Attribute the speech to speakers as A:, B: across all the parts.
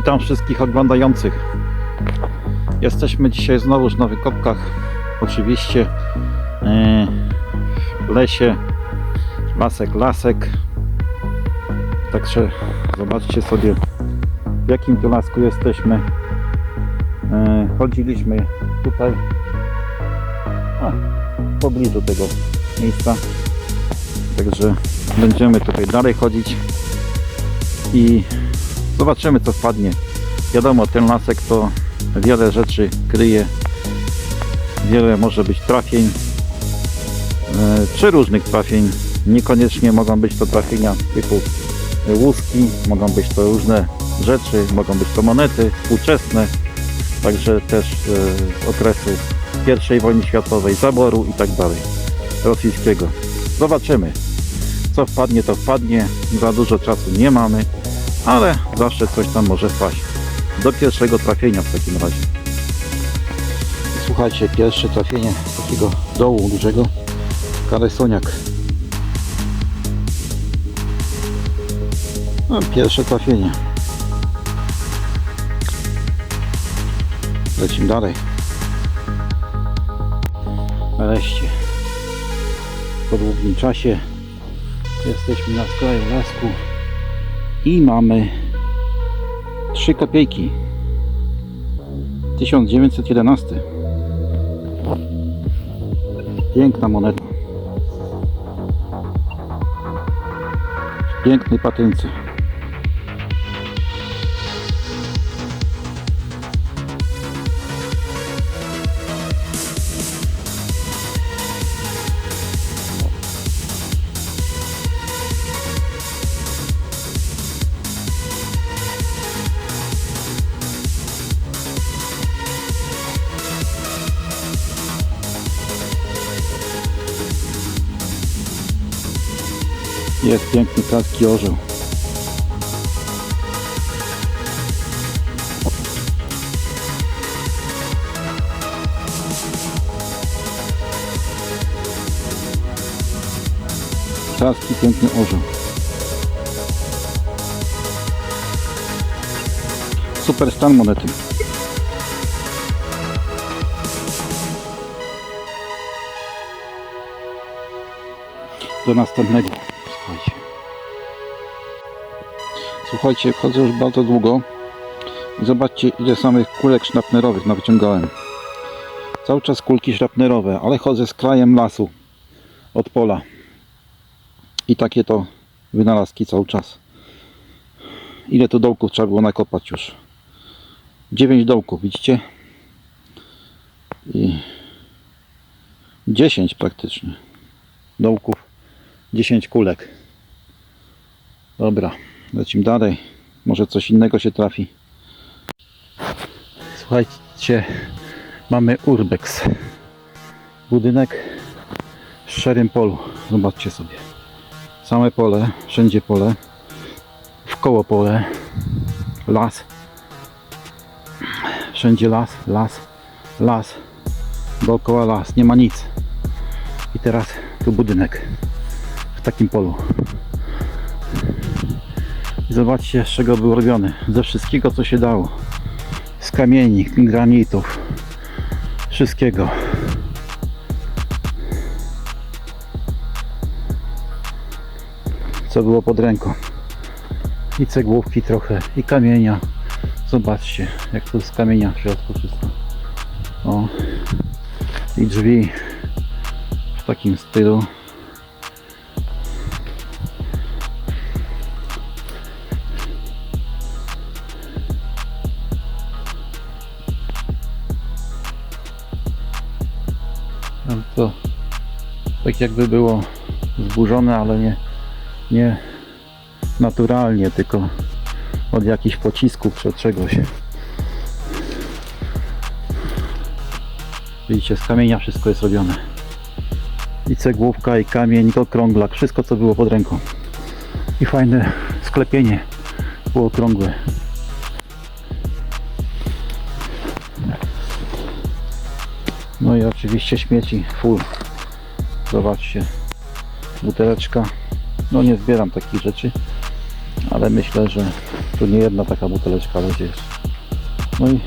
A: Witam wszystkich oglądających. Jesteśmy dzisiaj znowuż na wykopkach. Oczywiście e, w lesie. Lasek, lasek. Także zobaczcie sobie w jakim tu lasku jesteśmy. E, chodziliśmy tutaj a, w pobliżu tego miejsca. Także będziemy tutaj dalej chodzić i zobaczymy co wpadnie. Wiadomo, ten lasek to wiele rzeczy kryje. Wiele może być trafień, e, przeróżnych trafień. Niekoniecznie mogą być to trafienia typu e, łuski, mogą być to różne rzeczy, mogą być to monety współczesne, także też e, z okresu I wojny światowej, zaboru i tak dalej, rosyjskiego. Zobaczymy. Co wpadnie, to wpadnie. Za dużo czasu nie mamy, ale zawsze coś tam może wpaść. Do pierwszego trafienia w takim razie. Słuchajcie, pierwsze trafienie takiego dołu dużego. Karesoniak. No, pierwsze trafienie. Lecimy dalej. Nareszcie. Po długim czasie jesteśmy na skraju lasku i mamy 3 kopiejki. 1911 piękna moneta. W pięknej patynce jest piękny płaski orzeł. Czaski piękny orzeł. Super stan monety. Do następnego słuchajcie chodzę już bardzo długo. I zobaczcie ile samych kulek szrapnerowych nawyciągałem. Cały czas kulki szrapnerowe ale chodzę z krajem lasu od pola. I takie to wynalazki cały czas. Ile tu dołków trzeba było nakopać już? 9 dołków widzicie? I 10 praktycznie dołków 10 kulek. Dobra lecimy dalej. Może coś innego się trafi. Słuchajcie mamy urbex. Budynek w szczerym polu. Zobaczcie sobie. Same pole, wszędzie pole. W koło pole. Las. Wszędzie las, las, las. Dookoła las, nie ma nic. I teraz tu budynek w takim polu zobaczcie z czego był robiony. Ze wszystkiego co się dało. Z kamieni, granitów wszystkiego. Co było pod ręką. I cegłówki trochę i kamienia. Zobaczcie jak tu z kamienia w środku wszystko. O. I drzwi w takim stylu tak jakby było zburzone, ale nie, nie naturalnie, tylko od jakichś pocisków czy od czegoś. Widzicie, z kamienia wszystko jest robione. I cegłówka, i kamień, i okrąglak, wszystko co było pod ręką. I fajne sklepienie było okrągłe. No i oczywiście śmieci full. Zobaczcie. Buteleczka. No nie zbieram takich rzeczy. ale myślę, że tu nie jedna taka buteleczka leży. No i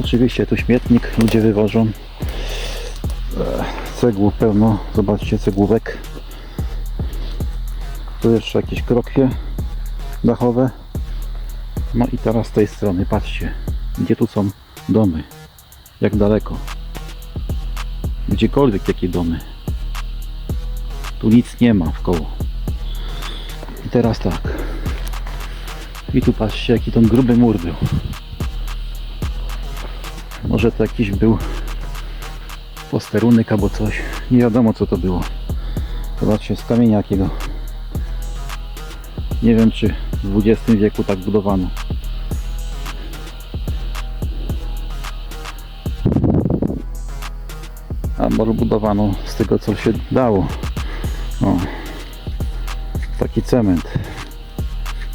A: oczywiście tu śmietnik ludzie wywożą. E, Cegłu pełno, zobaczcie cegłówek. Tu jeszcze jakieś krokwie dachowe. No i teraz z tej strony, patrzcie, gdzie tu są domy, jak daleko. Gdziekolwiek jakie domy. Tu nic nie ma w koło. I teraz tak. I tu patrzcie, jaki ten gruby mur był. Może to jakiś był posterunek albo coś. Nie wiadomo co to było. Zobaczcie, z kamienia jakiego. Nie wiem czy w XX wieku tak budowano. Może budowano z tego co się dało. O, taki cement.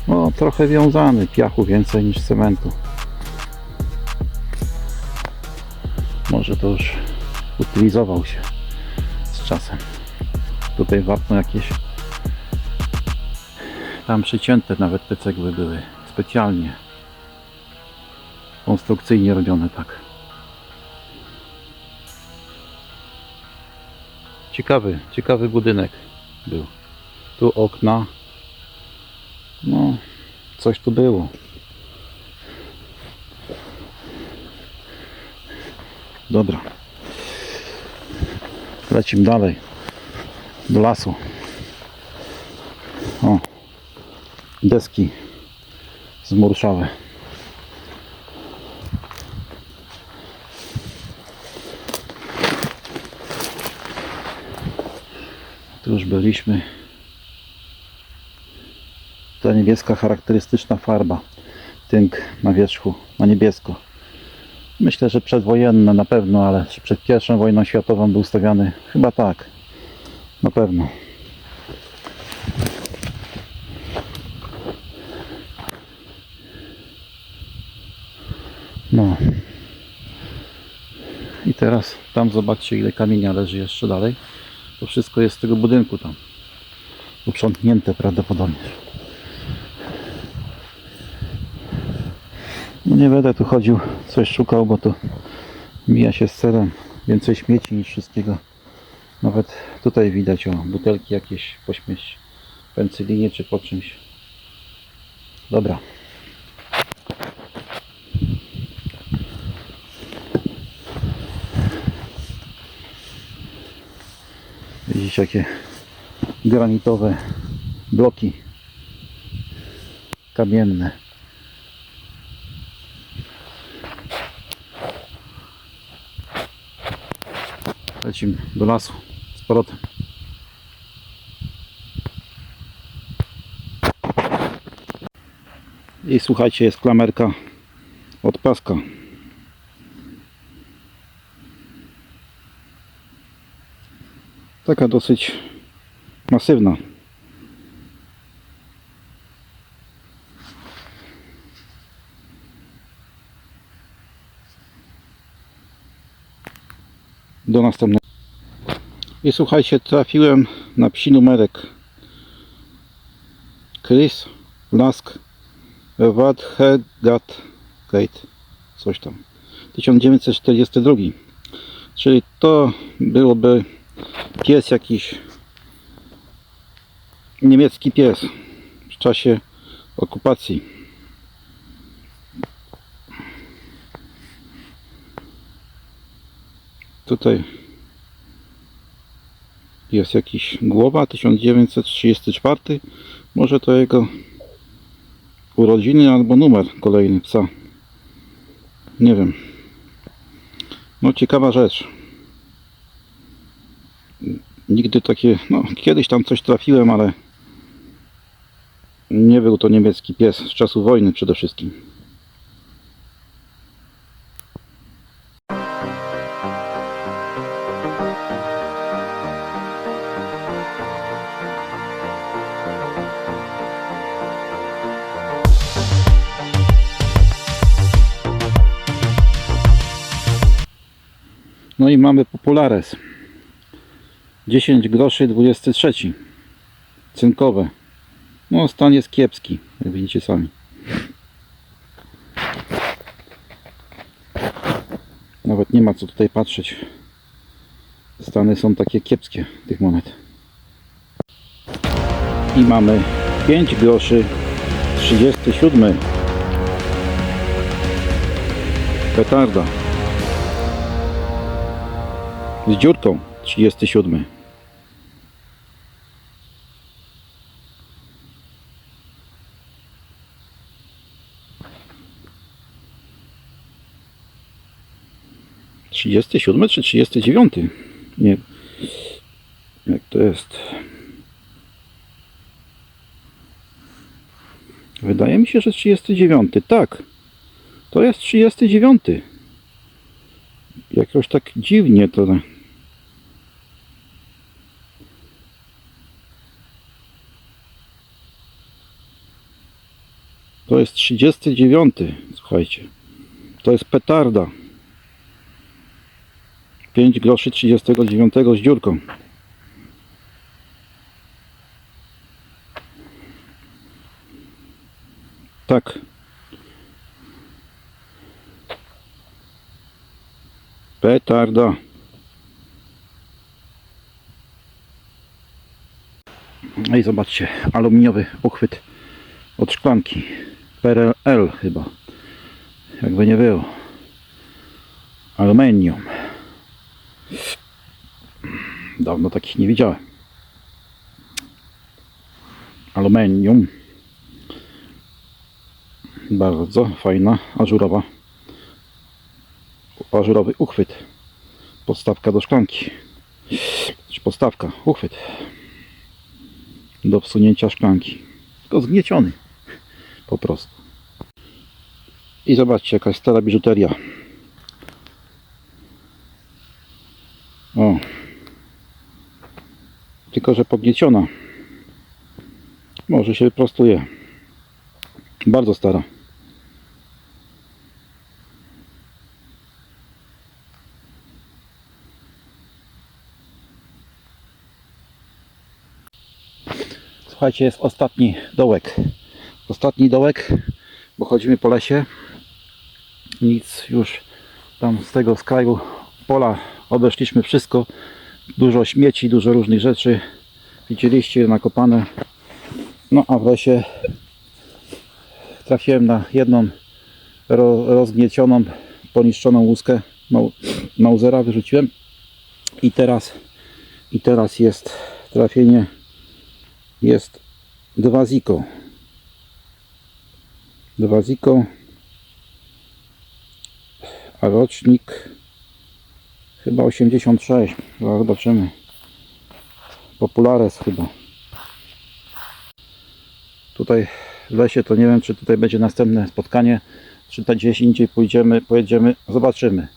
A: No, trochę wiązany, piachu więcej niż cementu. Może to już utylizował się z czasem. Tutaj wapno jakieś. Tam przycięte nawet te cegły były specjalnie. Konstrukcyjnie robione tak. Ciekawy, ciekawy budynek był. Tu okna. No, coś tu było. Dobra. Lecimy dalej. Do lasu. O. Deski zmurszałe. Już byliśmy. Ta niebieska charakterystyczna farba. Tynk na wierzchu, na niebiesko. Myślę, że przedwojenne na pewno, ale przed pierwszą wojną światową był stawiany? Chyba tak. Na pewno. No. I teraz tam zobaczcie ile kamienia leży jeszcze dalej. To wszystko jest z tego budynku tam. Uprzątnięte prawdopodobnie. No nie będę tu chodził, coś szukał, bo to mija się z celem. Więcej śmieci niż wszystkiego. Nawet tutaj widać o butelki jakieś po śmieci. Pencylinie czy po czymś. Dobra. Widzicie jakie granitowe bloki kamienne. Lecimy do lasu z powrotem. I słuchajcie, jest klamerka od paska. Taka dosyć masywna. Do następnego. I słuchajcie, trafiłem na psi numerek. Chris Lask Wadhegat Gate. Coś tam. 1942. Czyli to byłoby pies jakiś. Niemiecki pies w czasie okupacji. Tutaj jest jakiś głowa 1934 może to jego urodziny albo numer kolejny psa. Nie wiem. No ciekawa rzecz nigdy takie no kiedyś tam coś trafiłem ale nie był to niemiecki pies z czasu wojny przede wszystkim No i mamy Populares. 10 groszy 23. Cynkowe. No, stan jest kiepski, jak widzicie sami. Nawet nie ma co tutaj patrzeć. Stany są takie kiepskie tych monet. I mamy 5 groszy 37. Petarda. Z dziurką 37. Trzydziesty siódmy czy trzydziesty dziewiąty? Nie. Jak to jest? Wydaje mi się, że 39. Tak. To jest 39. Jakoś tak dziwnie to. To jest 39. Słuchajcie. To jest petarda. 5 groszy 39 z dziurką. Tak. Petarda. No i zobaczcie, aluminiowy uchwyt od szklanki. PRL chyba. Jakby nie było. Aluminium. Dawno takich nie widziałem. Aluminium. Bardzo fajna, ażurowa. Ażurowy uchwyt. Podstawka do szklanki. Czy podstawka, uchwyt. Do wsunięcia szklanki. Tylko zgnieciony. Po prostu. I zobaczcie, jakaś stara biżuteria. O. Tylko, że pognieciona. Może się wyprostuje. Bardzo stara. Słuchajcie, jest ostatni dołek. Ostatni dołek, bo chodzimy po lesie. Nic już tam z tego skraju pola obeszliśmy wszystko. Dużo śmieci, dużo różnych rzeczy. Widzieliście nakopane. No a w lesie trafiłem na jedną ro, rozgniecioną, poniszczoną łuskę Mau- Mausera, wyrzuciłem. I teraz i teraz jest trafienie jest dwa ziko dwa ziko a rocznik chyba 86 Zaraz zobaczymy Populares chyba. Tutaj w lesie to nie wiem czy tutaj będzie następne spotkanie czy to gdzieś indziej pójdziemy pojedziemy zobaczymy.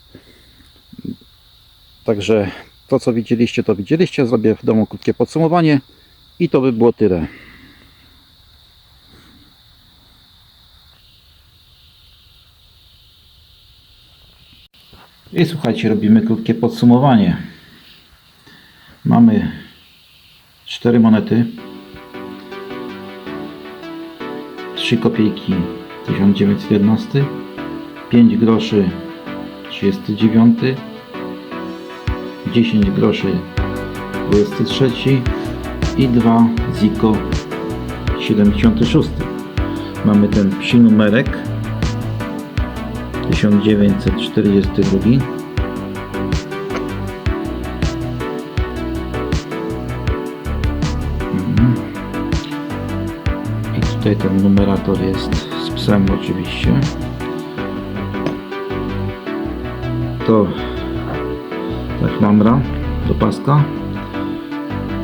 A: Także to co widzieliście to widzieliście. Zrobię w domu krótkie podsumowanie i to by było tyle. I słuchajcie robimy krótkie podsumowanie. Mamy cztery monety. 3 kopiejki 1911 5 groszy 39 10 groszy 23 i 2 ziko 76 mamy ten psi numerek 1942 tutaj ten numerator jest z psem oczywiście. To tak mamra do paska.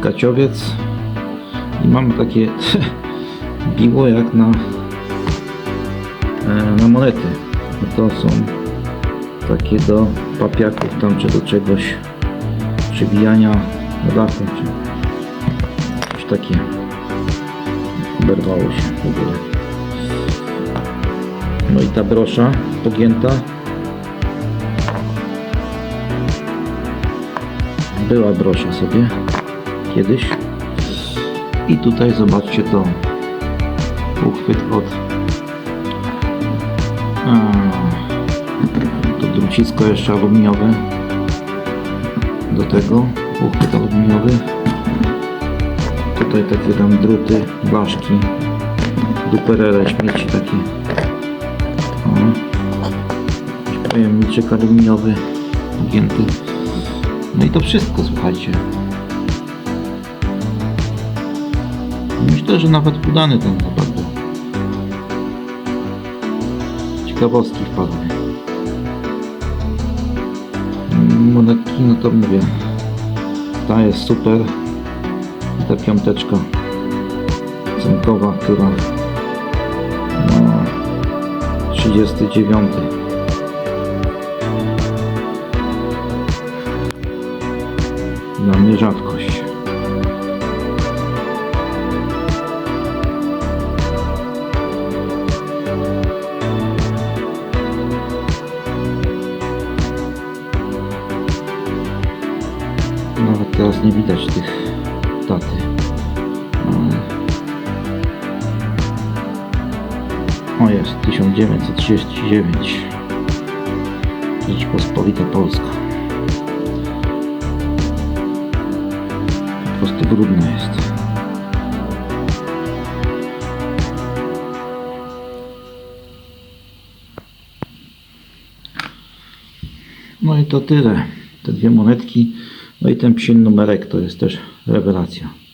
A: Kaciowiec. I mamy takie biło jak na, e, na monety. To są takie do papiaków tam czy do czegoś przybijania dachu czy coś takie oberwało się w ogóle. No i ta brosza pogięta. Była brosza sobie kiedyś. I tutaj zobaczcie to uchwyt od a, to drucisko jeszcze aluminiowe do tego uchwyt aluminiowy tutaj takie tam druty, blaszki duperele śmieci takie. O. Pojemniczek aluminiowy ugięty no i to wszystko słuchajcie. Myślę, że nawet udany ten zapas był. Ciekawostki wpadły monetki, no to mówię. Ta jest super ta piąteczka cynkowa, która no, 39 dla mnie rzadkość. Nawet teraz nie widać tych Jest, 1939. Rzeczpospolita Polska. Po prostu brudne jest. No i to tyle. Te dwie monetki. No i ten psin numerek to jest też rewelacja.